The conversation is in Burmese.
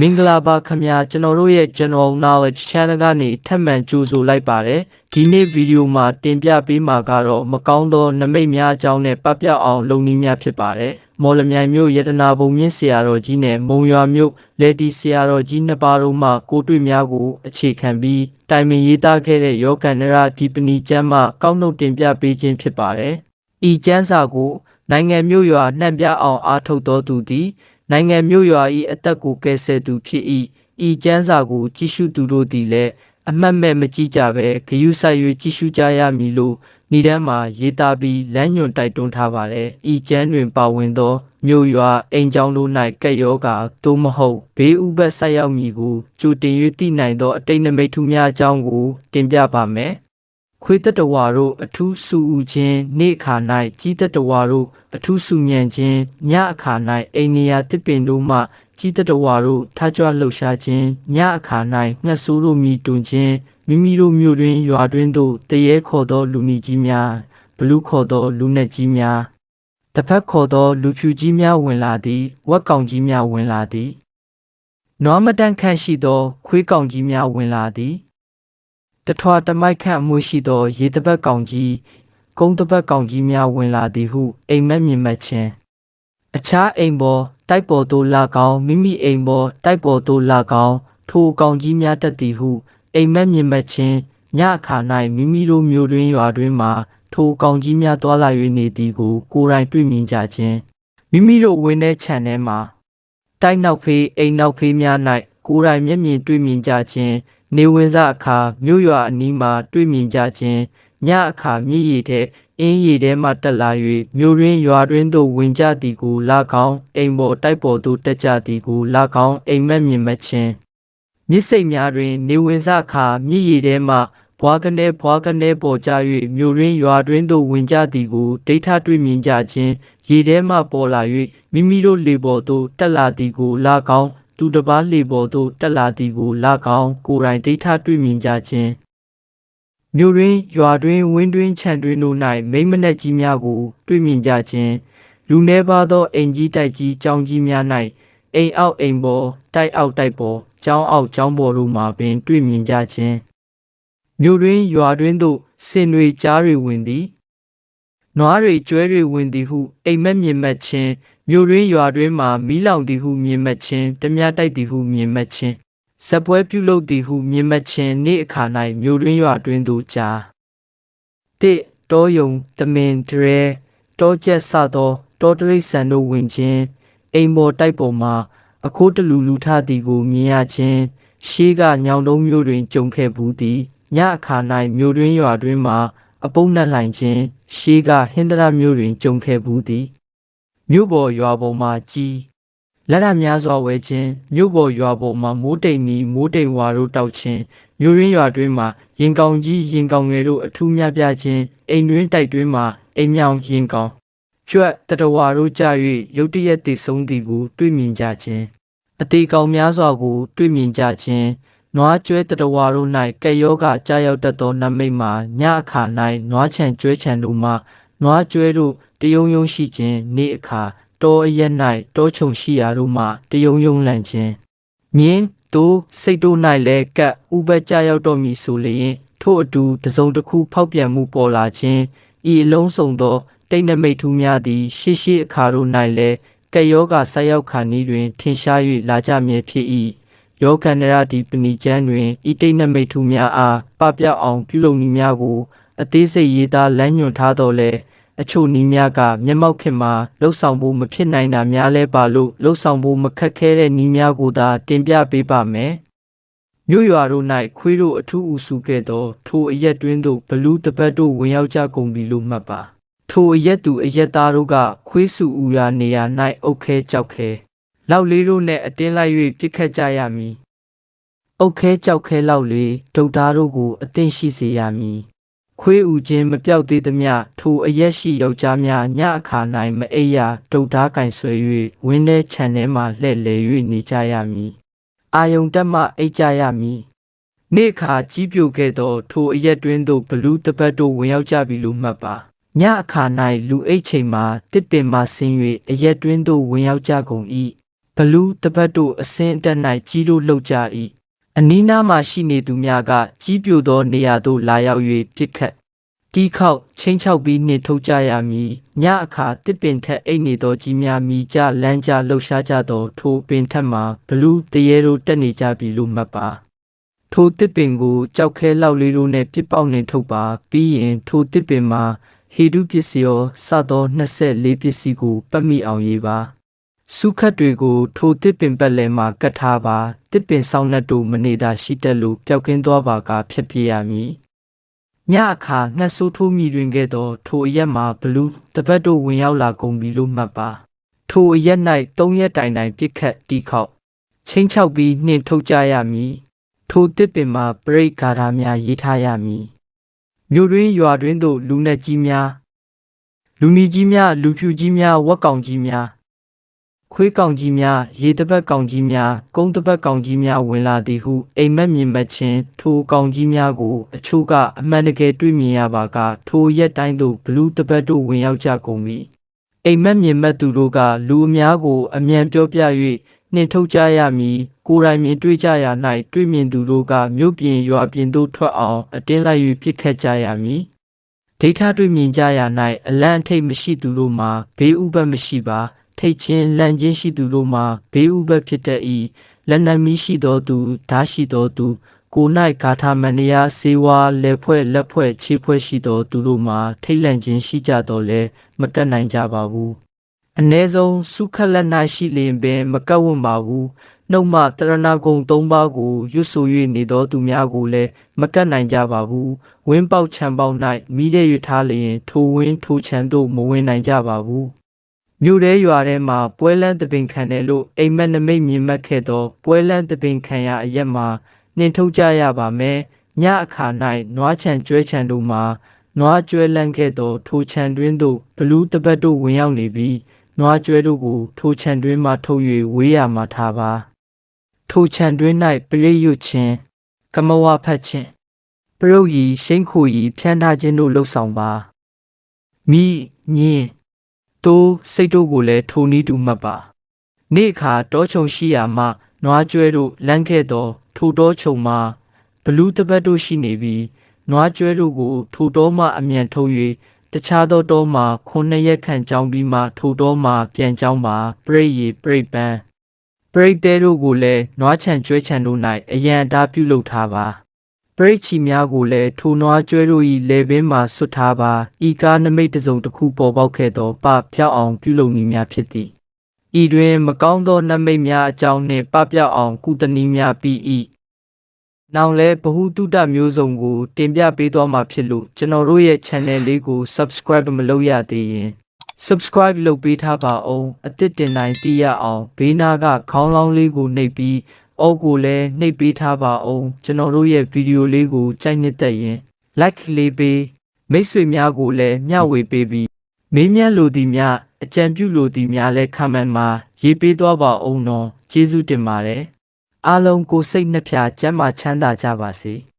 မင်္ဂလာပါခင်ဗျာကျွန်တော်တို့ရဲ့ General Knowledge Channel ကနေထပ်မံကြိုဆိုလိုက်ပါတယ်ဒီနေ့ဗီဒီယိုမှာတင်ပြပေးမှာကတော့မကောင်းသောနမိတ်များအကြောင်းနဲ့ပတ်ပြောက်အောင်လုပ်နည်းများဖြစ်ပါတယ်မော်လမြိုင်မြို့ရတနာဘုံမြင့်ဆရာတော်ကြီးနဲ့မုံရွာမြို့လေတီဆရာတော်ကြီးနှစ်ပါးတို့မှကိုတွေ့များကိုအခြေခံပြီးတိုင်ပင်ရေးသားခဲ့တဲ့ယောဂန္နရဒီပနီကျမ်းမှကောက်နှုတ်တင်ပြပေးခြင်းဖြစ်ပါတယ်ဤကျမ်းစာကိုနိုင်ငံမြို့ရွာနှံ့ပြအောင်အားထုတ်တော်သူသည် နိုင်ငံမြို့ရွာ၏အသက်ကိုကယ်ဆယ်သူဖြစ်၏ဤကျမ်းစာကိုကြည့်ရှုသူတို့သည်လည်းအမှတ်မဲ့မကြည့်ကြဘဲဂယုဆိုင်၍ကြည့်ရှုကြရမည်လို့ဤတန်းမှာရေးသားပြီးလမ်းညွှန်တိုက်တွန်းထားပါတယ်ဤကျမ်းတွင်ပါဝင်သောမြို့ရွာအိမ်ကျောင်းတို့၌ကက်ယောဂါသို့မဟုတ်ဘေးဥပတ်ဆက်ရောက်မည်ကိုကြိုတင်၍သိနိုင်သောအတိတ်နမိတ်ထူးများအကြောင်းကိုတင်ပြပါမယ် ခွေးတတဝါတို့အထူးစုဥခြင်းနေ့အခါ၌ကြီးတတဝါတို့အထူးစုညံခြင်းညအခါ၌အိန္ဒိယတစ်ပင်တို့မှကြီးတတဝါတို့ထားကြွလှုပ်ရှားခြင်းညအခါ၌ငှက်ဆိုးတို့မြည်တွင်ခြင်းမိမိတို့မြို့တွင်ရွာတွင်သို့တရေခေါ်သောလူမီကြီးများဘလူးခေါ်သောလူနက်ကြီးများတစ်ဖက်ခေါ်သောလူဖြူကြီးများဝင်လာသည်ဝက်ကောင်ကြီးများဝင်လာသည်နွားမတန့်ခန့်ရှိသောခွေးကောင်ကြီးများဝင်လာသည် တထွာတမိုက်ခန့်အမှုရှိသော ရေတပတ်ကောင်ကြီးကုန်းတပတ်ကောင်ကြီးများဝင်လာသည်ဟုအိမ်မက်မြင်မက်ခြင်းအခြားအိမ်ပေါ်တိုက်ပေါ်သို့လာကောင်းမိမိအိမ်ပေါ်တိုက်ပေါ်သို့လာကောင်းထိုကောင်ကြီးများတက်သည်ဟုအိမ်မက်မြင်မက်ခြင်းညအခါ၌မိမိတို့မျိုးတွင်ရွာတွင်မှထိုကောင်ကြီးများတွာလာ၍နေသည်ကိုကိုယ်တိုင်တွေ့မြင်ကြခြင်းမိမိတို့ဝင်းတဲ့ခြံထဲမှာတိုက်နောက်ဖေးအိမ်နောက်ဖေးများ၌ကိုယ်တိုင်မျက်မြင်တွေ့မြင်ကြခြင်း နေဝင်စအခါမြို့ရွာအနီးမှာတွေ့မြင်ကြခြင်းညအခါမြည်ရည်တဲ့အင်းရည်ထဲမှတက်လာ၍မြို့ရင်းရွာတွင်သို့ဝင်ကြသည်ကိုလာကောင်းအိမ်ပေါ်တိုက်ပေါ်သို့တက်ကြသည်ကိုလာကောင်းအိမ်မက်မြင်မက်ခြင်းမြစ်စိတ်များတွင် နေဝင်စအခါမြည်ရည်ထဲမှဘွားကနေဘွားကနေပေါ်ကြ၍မြို့ရင်းရွာတွင်သို့ဝင်ကြသည်ကိုဒိဋ္ဌတွေ့မြင်ကြခြင်းရေထဲမှပေါ်လာ၍မိမိတို့လေပေါ်သို့တက်လာသည်ကိုလာကောင်း သူတစ်ပါးလေပေါ်သို့တက်လာသည်ကိုလာကောင်းကိုယ်တိုင်ဒိဋ္ဌတွေ့မြင်ကြခြင်းမြို့တွင်ရွာတွင်ဝင်းတွင်ခြံတွင်တို့၌မိမ့်မနှက်ကြီးများကို တွေ့မြင်ကြခြင်းလူနေပါသောအိမ်ကြီးတိုက်ကြီးကြောင်းကြီးများ၌အိမ်အောက်အိမ်ပေါ်တိုက်အောက်တိုက်ပေါ်ကျောင်းအောက်ကျောင်းပေါ်တို့မှာပင် တွေ့မြင်ကြခြင်းမြို့တွင်ရွာတွင်သို့ဆင်တွေကြားတွေဝင်သည် နွားတွေကျွဲတွေဝင်သည်ဟုအိမ်မက်မြင်မက်ခြင်းမြို့ရင်းရွာတွင်မှမီးလောင်သည်ဟုမြင်မက်ခြင်းတမတိုက်သည်ဟုမြင်မက်ခြင်းဇက်ပွဲပြုလုပ်သည်ဟုမြင်မက်ခြင်းနေ့အခါ၌မြို့ရင်းရွာတွင်သို့ကြားတိတောယုံတမင်ဒရဲတောကျက်ဆသောတောတရိษံတို့ဝင်ခြင်းအိမ်ပေါ်တိုက်ပေါ်မှအခိုးတလူလူထသည်ကိုမြင်ရခြင်းရှေးကညောင်တုံးမျိုးတွင်ကြုံခဲ့ဘူးသည်ညအခါ၌မြို့တွင်ရွာတွင်မှ အပုပ်နှက်လှိုင်ခြင်းရှေးကဟင်္ဒရာမျိုးတွင်ကြုံခဲ့ဘူးသည်မြို့ပေါ်ရွာပေါ်မှာကြီးလက်ရများစွာဝဲခြင်းမြို့ပေါ်ရွာပေါ်မှာမိုးတိမ်မီမိုးတိမ်ဝါတို့တောက်ခြင်းမြို့ရင်းရွာတွင်းမှာရင်ကောင်ကြီးရင်ကောင်ငယ်တို့အထူးများပြားခြင်းအိမ်တွင်းတိုက်တွင်းမှာအိမ်မြောင်ရင်ကောင်ကျွတ်တတဝါတို့ကြ၍ရုတ်တရက်တည်ဆုံးသည်ကိုတွေ့မြင်ကြခြင်းအသေးကောင်များစွာကို တွေ့မြင်ကြခြင်း နွားကျွဲတတဝါတို့၌ကဲ့ယောဂကြာရောက်တတ်သောနမိတ်မှာညအခါ၌နွားချံကျွဲချံတို့မှနွားကျွဲတို့တယုံယုံရှိခြင်းနေ့အခါတောအရက်၌တောချုံရှိရာတို့မှတယုံယုံလန့်ခြင်းမြင်းတို့စိတ်တို့၌လည်းကပ်ဥပကြာရောက်တော်မူဆိုလျင်ထို့အတူတစုံတစ်ခုဖောက်ပြန်မှုပေါ်လာခြင်းဤအလုံးစုံသောတိတ်နမိတ်ထူးများသည်ရှေ့ရှေ့အခါတို့၌လည်းကယောဂဆက်ရောက်ခါနည်းတွင် ထင်ရှား၍လာကြမည်ဖြစ်၏ ယောဂန္နရဒီပဏိကျမ်းတွင်ဤတိတ်နမိတ်ထူးများအားပပျောက်အောင်ပြုလုပ်နည်းများကို အသေးစိတ်ရေးသားလမ်းညွှန်ထားတော်လဲအချို့နည်းများကမျက်မှောက်ခင်မှာလှုပ်ဆောင်ဖို့မဖြစ်နိုင်တာများလဲပါလို့လှုပ်ဆောင်ဖို့မခက်ခဲတဲ့နည်းများကိုသာတင်ပြပေးပါမယ်။မြို့ရွာတို့၌ခွေးတို့အထူးအစုခဲ့သောထိုအရက်တွင်းသို့ဘလူးတပတ်တို့ဝင်ရောက်ကြကုန်ပြီလို့မှတ်ပါ။ထိုအရက်သူအရက်သားတို့ကခွေးစုဦးရာနေရာ၌အုတ်ခဲကြောက်ခဲ လောက်လေးတို့နဲ့အတင်းလိုက်၍ပြစ်ခတ်ကြရမည်။အုတ်ခဲကြောက်ခဲလောက်လေးဒုတ်သားတို့ကိုအသင့်ရှိစေရမည်။ခွေးဥချင်းမပြောက်သေးသမျှထိုအရက်ရှိယောက်ျားများညအခါ၌မအိပ်ရဒုတ်သားကင်ဆွဲ၍ဝင်းထဲခြံထဲမှလှည့်လည်၍နေကြရမည်အာယုံတက်မှအိပ်ကြရမည်နေ့ခါကြီးပြိုခဲ့သောထိုအရက်တွင်သို့ဘလူးတပတ်တို့ဝင်ရောက်ကြပြီလို့မှတ်ပါညအခါ၌လူအိတ်ချိန်မှာတစ်ပင်မှဆင်း၍အရက်တွင်သို့ဝင်ရောက်ကြကုန်၏ ဘလူးတပတ်တို့အစင်းအတက်၌ကြီးတို့လှုပ်ကြ၏အနီးနားမှရှိနေသူများကကြီးပြိုသောနေရာသို့လာရောက်၍ပြစ်ခတ်တီးခေါက်ချင်းချောက်ပြီးနှင်ထုတ်ကြရမည်ညအခါတစ်ပင်ထက်အိတ်နေသောကြီးများမိကြလမ်းကြလှုပ်ရှားကြသောထိုပင်ထက်မှဘလူးတရေတို့တက်နေကြပြီလို့မှတ်ပါထိုတစ်ပင်ကိုကြောက်ခဲလောက်လေးတို့နဲ့ပြစ်ပေါက်နေထုတ်ပါပြီးရင်ထိုတစ်ပင်မှာဟေတုပစ္စည်းရောစသော24ပစ္စည်းကိုပတ်မိအောင်ရေးပါ စုခတ်တွေကိုထိုတစ်ပင်ပတ်လည်မှာကတ်ထားပါတစ်ပင်ဆောင်နှက်တို့မနေတာရှိတက်လို့ပျောက်ကင်းသွားပါကဖြစ်ပြရမည်ညအခါငှက်ဆိုးထိုးမိတွင်ခဲ့သောထိုအရက်မှာဘလူးတပတ်တို့ဝင်ရောက်လာကုန်ပြီလို့မှတ်ပါထိုအရက်၌၃ရက်တိုင်တိုင်ပြစ်ခတ်တီးခေါက်ချင်းချောက်ပြီးနှင်ထုတ်ကြရမည်ထိုတစ်ပင်မှာပရိတ်ဂါထာများရေးထားရမည်မြို့တွင်ရွာတွင်သို့လူနဲ့ကြီးများလူနီကြီးများလူဖြူကြီးများဝက်ကောင်ကြီးများ ခွေးကောင်ကြီးများရေတပတ်ကောင်ကြီးများကုန်းတပတ်ကောင်ကြီးများဝင်လာသည်ဟုအိမ်မက်မြင်မက်ချင်းထိုကောင်ကြီးများကိုအချို့ကအမှန်တကယ်တွေ့မြင်ရပါကထိုရက်တိုင်းသို့ဘလူးတပတ်တို့ဝင်ရောက်ကြကုန်ပြီအိမ်မက်မြင်မက်သူတို့ကလူအများကိုအမြန်ပြောပြ၍နှင်ထုတ်ကြရမည်ကိုယ်တိုင်မြင်တွေ့ကြရ၌တွေ့မြင်သူတို့ကမြို့ပြင်ရွာပြင်သို့ထွက်အောင်အတင်းလိုက်၍ပြစ်ခတ်ကြရမည်ဒိဋ္ဌတွေ့မြင်ကြရ၌အလန့်အထိတ်မရှိသူတို့မှာဘေးဥပတ်မရှိပါ ထိတ်ချင်းလန့်ချင်းရှိသူတို့မှာဘေးဥပတ်ဖြစ်တတ်၏လက်နက်မီးရှိသောသူဓာတ်ရှိသောသူကို၌ဂါထာမဏိယစေဝါလက်ဖွဲ့လက်ဖွဲ့ခြေဖွဲ့ရှိသောသူတို့မှာထိတ်လန့်ခြင်းရှိကြတော့လဲမတက်နိုင်ကြပါဘူးအ ਨੇ ဆုံးစုခက်လက်၌ရှိလျင်ပင်မကတ်ဝတ်ပါဘူးနှုတ်မှတရဏဂုံ၃ပါးကိုရွတ်ဆို၍နေသောသူများကိုလည်းမကတ်နိုင်ကြပါဘူးဝင်းပေါက်ခြံပေါက်၌မိတဲ့ရထားလျင်ထိုဝင်းထိုခြံသို့မဝင်နိုင်ကြပါဘူး မြို့ထဲရွာထဲမှာပွဲလန်းတပင်ခံတယ်လို့အိမ်မက်နမိတ်မြင်မှတ်ခဲ့သောပွဲလန်းတပင်ခံရအရက်မှာနှင်ထုတ်ကြရပါမယ်ညအခါ၌နွားချံကျွဲချံတို့မှာနွားကျွဲလန်းခဲ့သောထိုခြံတွင်သို့ဘလူးတပတ်တို့ဝင်ရောက်နေပြီးနွားကျွဲတို့ကိုထိုခြံတွင်မှထုတ်၍ဝေးရမှာထားပါထိုခြံတွင်၌ပရိယုတ်ခြင်းကမဝဖတ်ခြင်းပရုပ်ဤရှိန်ခိုဤဖြန်းထားခြင်းတို့လှုပ်ဆောင်ပါမိညင် တိုးစိတ်တို့ကိုလည်းထိုနည်းတူမှတ်ပါနေ့အခါတောချုံရှိရာမှနွားကျွဲတို့လမ်းခဲ့သောထိုတောချုံမှာဘလူးတပတ်တို့ရှိနေပြီးနွားကျွဲတို့ကိုထိုတောမှအမြန်ထုတ်၍တခြားသောတောမှာခုနှစ်ရက်ခန့်ကြောင်းပြီးမှထိုတောမှာပြန်ကြောင်းပါပြိရီပြိပန်းပရိတ်တဲတို့ကိုလည်းနွားချံကျွဲချံတို့၌အရန်အတားပြုလုပ်ထားပါ ပရိတ်ချီများကိုလည်းထိုနွားကျွဲတို့၏လေပင်မှဆွတ်ထားပါဤကားနမိတ်တစ်စုံတစ်ခုပေါ်ပေါက်ခဲ့သောပဖြောက်အောင်ပြုလုပ်နည်းများဖြစ်သည်ဤတွင်မကောင်းသောနမိတ်များအကြောင်းနှင့်ပပျောက်အောင်ကုသနည်းများပြီး၏နောက်လဲဘ ഹു တုတမျိုးစုံကို တင်ပြပေးသွားမှာဖြစ်လို့ကျွန်တော်တို့ရဲ့ channel လေးကို subscribe မလုပ်ရသေးရင် subscribe လုပ်ပေးထားပါအောင်အသစ်တင်တိုင်းသိရအောင်ဘေးနားကခေါင်းလောင်းလေးကိုနှိပ်ပြီး အောက်ကိုလည်းနှိပ်ပေးထားပါအောင်ကျွန်တော်တို့ရဲ့ဗီဒီယိုလေးကိုကြိုက်နှစ်သက်ရင် like လေးပေးမိတ်ဆွေများကိုလည်းမျှဝေပေးပြီးမေးမြန်းလိုသည်များအကြံပြုလိုသည်များလည်း comment မှာရေးပေးသွားပါအောင်နော်ကျေးဇူးတင်ပါတယ်အားလုံးကိုစိတ်နှဖျားကျမ်းမာချမ်းသာကြပါစေ။